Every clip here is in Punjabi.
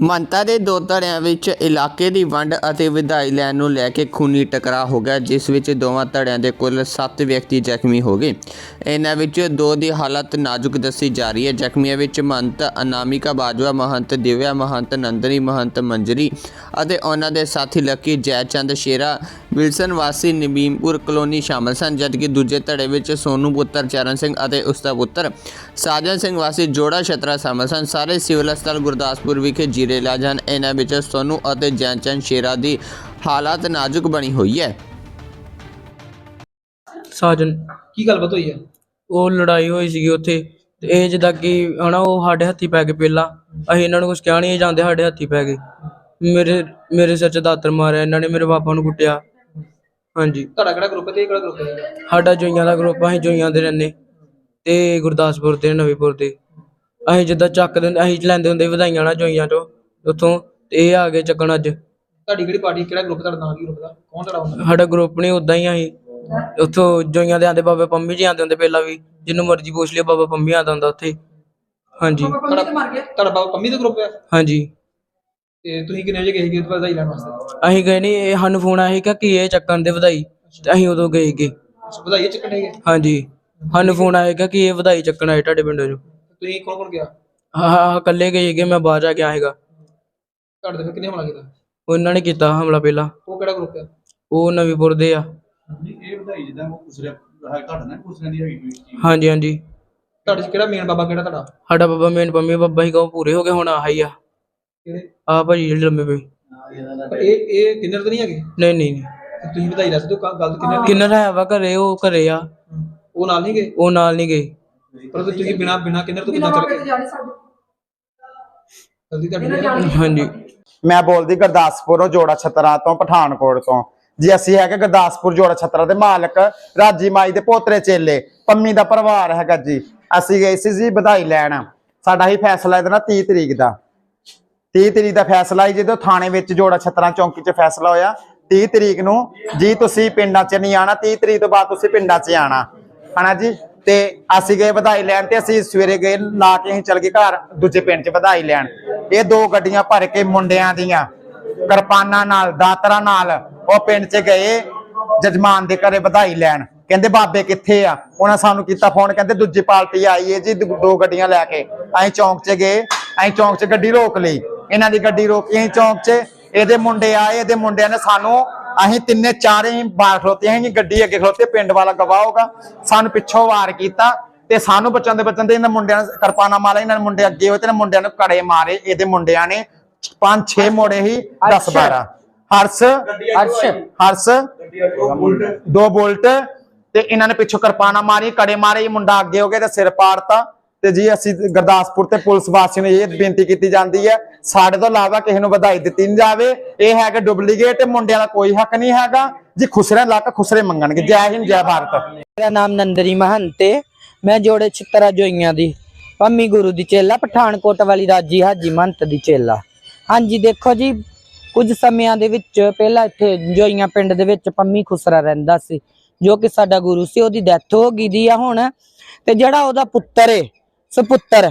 ਮੰਤਾ ਦੇ ਦੋ ਧੜਿਆਂ ਵਿੱਚ ਇਲਾਕੇ ਦੀ ਵੰਡ ਅਤੇ ਵਿਧਾਈ ਲੈਣ ਨੂੰ ਲੈ ਕੇ ਖੂਨੀ ਟਕਰਾਅ ਹੋ ਗਿਆ, ਜਿਸ ਵਿੱਚ ਦੋਵਾਂ ਧੜਿਆਂ ਦੇ ਕੁੱਲ 7 ਵਿਅਕਤੀ ਜ਼ਖਮੀ ਹੋ ਗਏ। ਇਹਨਾਂ ਵਿੱਚ ਦੋ ਦੀ ਹਾਲਤ ਨਾਜ਼ੁਕ ਦੱਸੀ ਜਾ ਰਹੀ ਹੈ। ਜ਼ਖਮੀਆਂ ਵਿੱਚ ਮਹੰਤ ਅਨਾਮਿਕਾ ਬਾਜਵਾ, ਮਹੰਤ ਦਿਵਿਆ, ਮਹੰਤ ਨੰਦਨੀ, ਮਹੰਤ ਮੰਜਰੀ ਅਤੇ ਉਹਨਾਂ ਦੇ ਸਾਥੀ ਲੱਕੀ ਜੈਚੰਦ ਸ਼ੇਰਾ, ਵਿਲਸਨ ਵਾਸੀ ਨਬੀਮਪੁਰ ਕਲੋਨੀ ਸ਼ਾਮਲ ਸਨ, ਜਦਕਿ ਦੂਜੇ ਧੜੇ ਵਿੱਚ ਸੋਨੂ ਪੁੱਤਰ, ਚਰਨ ਸਿੰਘ ਅਤੇ ਉਸਦਾ ਪੁੱਤਰ ਸਾਜਨ ਸਿੰਘ ਵਾਸੀ ਜੋੜਾ ਛਤਰਾ ਸ਼ਾਮਲ ਸਨ। ਸਾਰੇ ਸਿਵਲ ਹਸਪਤਾਲ ਗੁਰਦਾਸਪੁਰ ਵਿਖੇ ਜੀਰੇ ਇਲਾਜ ਹਨ ਇਹਨਾਂ ਵਿੱਚ ਸੋਨੂ ਅਤੇ ਜੈਚੰਦ ਸ਼ੇਰਾ ਦੀ ਹਾਲਾਤ ਨਾਜ਼ੁਕ ਬਣੀ ਹੋਈ ਹੈ। ਸਾਜਨ ਕੀ ਗੱਲਬਾਤ ਹੋਈ ਹੈ? ਉਹ ਲੜਾਈ ਹੋਈ ਸੀਗੀ ਉੱਥੇ। ਤੇ ਇਹ ਜਿੱਦਾਂ ਕਿ ਹਨਾ ਉਹ ਸਾਡੇ ਹੱਥੀ ਪੈ ਗਏ ਪਹਿਲਾਂ। ਅਸੀਂ ਇਹਨਾਂ ਨੂੰ ਕੁਝ ਕਿਹਾ ਨਹੀਂ ਜਾਂਦੇ ਸਾਡੇ ਹੱਥੀ ਪੈ ਗਏ। ਮੇਰੇ ਮੇਰੇ ਸਿਰ 'ਚ ਦਾਤਰ ਮਾਰਿਆ ਇਹਨਾਂ ਨੇ ਮੇਰੇ ਪਾਪਾ ਨੂੰ ਕੁੱਟਿਆ। ਹਾਂਜੀ। ਤੁਹਾਡਾ ਕਿਹੜਾ ਗਰੁੱਪ ਤੇ ਇਹ ਕਿਹੜਾ ਗਰੁੱਪ ਹੈ? ਸਾਡਾ ਜੋਈਆਂ ਦਾ ਗਰੁੱਪ ਅਸੀਂ ਜੋਈਆਂ ਦੇ ਰਹਿੰਦੇ। ਤੇ ਗੁਰਦਾਸਪੁਰ ਤੇ ਨਵੀਪੁਰ ਤੇ ਅਸੀਂ ਜਿੱਦਾਂ ਚੱਕਦੇ ਹੁੰਦੇ ਅਸੀਂ ਲੈਂਦੇ ਹੁੰਦੇ ਵਧਾਈਆਂ ਨਾ ਜੋਈਆਂ ਤੋਂ। ਉੱਥੋਂ ਤੇ ਇਹ ਆ ਗਏ ਚੱਕਣ ਅੱਜ। ਤੁਹਾਡੀ ਕਿਹੜੀ ਪਾਰਟੀ ਕਿਹੜਾ ਗਰੁੱਪ ਤੁਹਾਡਾ ਨਾਮ ਕੀ ਗਰੁੱਪ ਦਾ? ਕੌਣ ਤੁਹਾਡਾ ਹੁੰਦਾ? ਸਾਡਾ ਗਰੁੱਪ ਨਹੀਂ ਉਦਾਂ ਹੀ ਅਸੀਂ। ਉੱਥੋਂ ਜੋਈਆਂ ਦੇ ਆਂਦੇ ਬਾਬਾ ਪੰਮੀ ਜੀ ਆਂਦੇ ਹੁੰਦੇ ਪਹਿਲਾਂ ਵੀ ਜਿਹਨੂੰ ਮਰਜ਼ੀ ਪੁੱਛ ਲਿਓ ਬਾਬਾ ਪੰਮੀ ਆਂਦਾ ਹੁੰਦਾ ਉੱਥੇ। ਹਾਂਜੀ। ਤੁਹਾਡਾ ਬਾਬਾ ਪੰਮੀ ਦਾ ਗਰੁੱਪ ਹੈ? ਹਾਂਜੀ। ਤੇ ਤੁਸੀਂ ਕਿੰਨੇ ਵਜੇ ਗਏ ਉਹਦੇ ਵਧਾਈ ਲੈਣ ਵਾਸਤੇ? ਅਸੀਂ ਗਏ ਨਹੀਂ ਇਹ ਸਾਨੂੰ ਫੋਨ ਆਇਆ ਸੀ ਕਿ ਕੀ ਇਹ ਚੱਕਣ ਦੇ ਵਧਾਈ ਤੇ ਅਸੀਂ ਉਦੋਂ ਗਏ ਅੱਛਾ, ਵਧਾਈ ਚੱਕਣ ਹਾਂਜੀ। ਸਾਨੂੰ ਫੋਨ ਆਇਆ ਕਿ ਕੀ ਇਹ ਵਧਾਈ ਚੱਕਣ ਆਏ ਤੁਹਾਡੇ ਪਿੰਡੋਂ ਜੋ ਤੁਸੀਂ ਕੌਣ ਕੌਣ ਗਿਆ? ਹਾਂ ਹਾਂ ਇਕੱਲੇ ਗਏ ਮੈਂ ਬਾਹਰ ਜਾ ਕੇ ਆਏਗਾ ਤੁਹਾਡੇ ਤੇ ਕਿੰਨੇ ਹਮਲਾ ਕੀਤਾ? ਉਹਨਾਂ ਨੇ ਕੀਤਾ ਹਮਲਾ ਪਹਿਲਾਂ। ਉਹ ਕਿਹੜਾ ਗਰੁੱਪ ਹੈ ਉਹ ਨਵੀਂਪੁਰ ਦੇ ਆ। ਇਹ ਵਧਾਈ ਜਿੱਦਾਂ ਉਹ ਕੁਸਰਿਆ ਹੈ ਘੱਟ ਨਾ ਕੁਸਰਿਆਂ ਦੀ ਹੈਗੀ ਕੋਈ ਚੀਜ਼। ਹਾਂਜੀ ਹਾਂਜੀ। ਤੁਹਾਡੇ 'ਚ ਕਿਹੜਾ ਮੇਨ ਬਾਬਾ ਕਿਹੜਾ ਤੁਹਾਡਾ? ਸਾਡਾ ਬਾਬਾ ਮੇਨ ਪੰਮੀ ਬਾਬਾ ਹੀ ਕਹੋ ਪੂਰੇ ਹੋ ਗਏ ਹੁਣ ਆਹੀ ਆ। ਕਿਹੜੇ? ਆ ਭਾਜੀ ਜਿਹੜੇ ਲੰਮੇ ਪਏ। ਪਰ ਇਹ ਇਹ ਕਿੰਨਰ ਤਾਂ ਨਹੀਂ ਹੈਗੇ? ਨਹੀਂ ਨਹੀਂ ਨਹੀਂ। ਤੇ ਤੁਸੀਂ ਵਧਾਈ ਲੈ ਸਕਦੇ ਹੋ ਗੱਲ ਕਿੰਨਰ ਦੀ ਕਿੰਨਰ ਹੈ ਵਾ ਘਰੇ ਉਹ ਘਰੇ ਆ। ਉਹ ਨਾਲ ਨਹੀਂ ਗਏ? ਉਹ ਨਾਲ ਨਹੀਂ ਗਏ। ਪਰ ਤੁਸੀਂ ਬਿਨਾ ਬਿਨਾ ਕਿੰਨਰ ਤੋਂ ਕਿੱਦਾਂ ਚੱਲ ਗਏ? ਜਲਦੀ ਤੁਹਾਡੀ ਹਾਂਜੀ। ਮੈਂ ਬੋਲਦੀ ਗੁਰਦਾਸਪੁਰੋਂ ਜੋੜਾ ਛਤਰਾ ਤੋਂ, ਪਠਾਨਕੋਟ ਤੋਂ। ਜੀ ਅਸੀਂ ਹੈਗੇ ਗੁਰਦਾਸਪੁਰ ਜੋੜਾ ਛਤਰਾ ਦੇ ਮਾਲਕ, ਰਾਜੀ ਮਾਈ ਦੇ ਪੋਤਰੇ ਚੇਲੇ, ਪੰਮੀ ਦਾ ਪਰਿਵਾਰ ਹੈਗਾ ਜੀ। ਅਸੀਂ ਗਏ ਸੀ ਜੀ ਵਧਾਈ ਲੈਣ। ਸਾਡਾ ਹੀ ਫੈਸਲਾ ਇਹਦਾ ਨਾ 30 ਤਰੀਕ ਦਾ। 30 ਤਰੀਕ ਦਾ ਫੈਸਲਾ ਹੀ ਜਦੋਂ ਥਾਣੇ ਵਿੱਚ ਜੋੜਾ ਛਤਰਾ ਚੌਂਕੀ 'ਚ ਫੈਸਲਾ ਹੋਇਆ 30 ਤਰੀਕ ਨੂੰ ਜੀ ਤੁਸੀਂ ਪਿੰਡਾਂ 'ਚ ਨਹੀਂ ਆਣਾ 30 ਤਰੀਕ ਤੋਂ ਬਾਅਦ ਤੁਸੀਂ ਪਿੰਡਾਂ 'ਚ ਆਣਾ। ਹਨਾ ਜੀ? ਤੇ ਅਸੀਂ ਗਏ ਵਧਾਈ ਲੈਣ ਤੇ ਅਸੀਂ ਸਵੇਰੇ ਗਏ, ਲਾ ਕੇ ਅਸੀਂ ਚੱਲ ਗਏ ਘਰ, ਦੂਜੇ ਪਿੰਡ 'ਚ ਵਧਾਈ ਲੈਣ। ਇਹ ਦੋ ਗੱਡੀਆਂ ਭਰ ਕੇ ਮੁੰਡਿਆਂ ਦੀਆਂ, ਕਿਰਪਾਨਾਂ ਨਾਲ, ਦਾਤਰਾਂ ਨਾਲ ਉਹ ਪਿੰਡ 'ਚ ਗਏ, ਜਜਮਾਨ ਦੇ ਘਰੇ ਵਧਾਈ ਲੈਣ। ਕਹਿੰਦੇ, ਬਾਬੇ ਕਿੱਥੇ ਆ? ਉਹਨਾਂ ਸਾਨੂੰ ਕੀਤਾ ਫੋਨ, ਕਹਿੰਦੇ, ਦੂਜੀ ਪਾਰਟੀ ਆਈ ਏ ਜੀ, ਦੋ ਗੱਡੀਆਂ ਲੈ ਕੇ। ਅਸੀਂ ਚੌਂਕ 'ਚ ਗਏ, ਅਸੀਂ ਚੌਂਕ 'ਚ ਗੱਡੀ ਰੋਕ ਲਈ। ਇਹਨਾਂ ਦੀ ਗੱਡੀ ਰੋਕੀ, ਅਸੀਂ ਚੌਂਕ 'ਚ ਇਹਦੇ ਮੁੰਡੇ ਆਏ, ਇਹਦੇ ਮੁੰਡਿਆਂ ਨੇ ਸਾਨੂੰ, ਅਸੀਂ ਤਿੰਨੇ ਚਾਰੇ ਹੀ ਬਾਹਰ ਖਲੋਤੇ, ਅਸੀਂ ਗੱਡੀ ਅੱਗੇ ਖਲੋਤੇ, ਪਿੰਡ ਵਾਲਾ ਗਵਾਹ ਹੋਗਾ ਸਾਨੂੰ ਪਿੱਛੋਂ ਵਾਰ ਕੀਤਾ ਤੇ ਸਾਨੂੰ ਬਚਣ ਦੇ ਬਚਣ ਦੇ ਇਹਨਾਂ ਮੁੰਡਿਆਂ ਨੇ ਕਿਰਪਾਨਾ ਮਾਰਿਆ ਇਹਨਾਂ ਮੁੰਡੇ ਅੱਗੇ ਹੋਏ ਤੇ ਇਹਨਾਂ ਮੁੰਡਿਆਂ ਨੂੰ ਕੜੇ ਮਾਰੇ ਇਹਦੇ ਮੁੰਡਿਆਂ ਨੇ ਪੰਜ ਛੇ ਮੋੜੇ ਹੀ 10 12 ਹਰਸ ਹਰਸ ਹਰਸ ਦੋ ਬੁਲਟ ਤੇ ਇਹਨਾਂ ਨੇ ਪਿੱਛੋਂ ਕਿਰਪਾਨਾ ਮਾਰੀ ਕੜੇ ਮਾਰੇ ਇਹ ਮੁੰਡਾ ਅੱਗੇ ਹੋ ਗਿਆ ਤੇ ਸਿਰ ਪਾੜਤਾ। ਤੇ ਜੀ ਅਸੀਂ ਗੁਰਦਾਸਪੁਰ ਤੇ ਪੁਲਿਸ ਵਾਸੀਆਂ ਨੂੰ ਇਹ ਬੇਨਤੀ ਕੀਤੀ ਜਾਂਦੀ ਹੈ ਸਾਡੇ ਤੋਂ ਇਲਾਵਾ ਕਿਸੇ ਨੂੰ ਵਧਾਈ ਦਿੱਤੀ ਨਹੀਂ ਜਾਵੇ। ਇਹ ਹੈਗਾ ਡੁਪਲੀਕੇਟ ਮੁੰਡਿਆਂ ਦਾ ਕੋਈ ਹੱਕ ਨਹੀਂ ਹੈਗਾ। ਜੀ ਖੁਸਰੇ ਲੱਕ ਖੁਸਰੇ ਮੰਗਣਗੇ। ਜੈ ਹਿੰਦ ਜੈ ਭਾਰਤ। ਮੇਰਾ ਨਾਮ ਨੰਦਰੀ ਮਹੰਤ ਏ। ਮੈਂ ਜੋੜੇ ਛਿੱਤਰਾ ਜੋਈਆਂ ਦੀ। ਪੰਮੀ ਗੁਰੂ ਦੀ ਚੇਲਾ, ਪਠਾਨਕੋਟ ਵਾਲੀ ਰਾਜੀ ਹਾਜੀ ਮੰਤ ਦੀ ਚੇਲਾ। ਹਾਂਜੀ, ਦੇਖੋ ਜੀ, ਕੁਝ ਸਮਿਆਂ ਦੇ ਵਿੱਚ, ਪਹਿਲਾਂ ਇੱਥੇ ਜੋਈਆਂ ਪਿੰਡ ਦੇ ਵਿੱਚ ਪੰਮੀ ਖੁਸਰਾ ਰਹਿੰਦਾ ਸੀ, ਜੋ ਕਿ ਸਾਡਾ ਗੁਰੂ ਸੀ, ਉਹਦੀ ਡੈਥ ਹੋ ਗਈ ਦੀ ਆ ਹੁਣ। ਤੇ ਜਿਹੜਾ ਉਹਦਾ ਪੁੱਤਰ ਏ, ਸੁਪੁੱਤਰ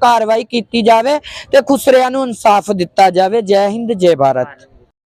ਕਾਰਵਾਈ ਕੀਤੀ ਜਾਵੇ ਤੇ ਖੁਸਰਿਆਂ ਨੂੰ ਇਨਸਾਫ ਦਿੱਤਾ ਜਾਵੇ। ਜੈ ਹਿੰਦ ਜੈ ਭਾਰਤ।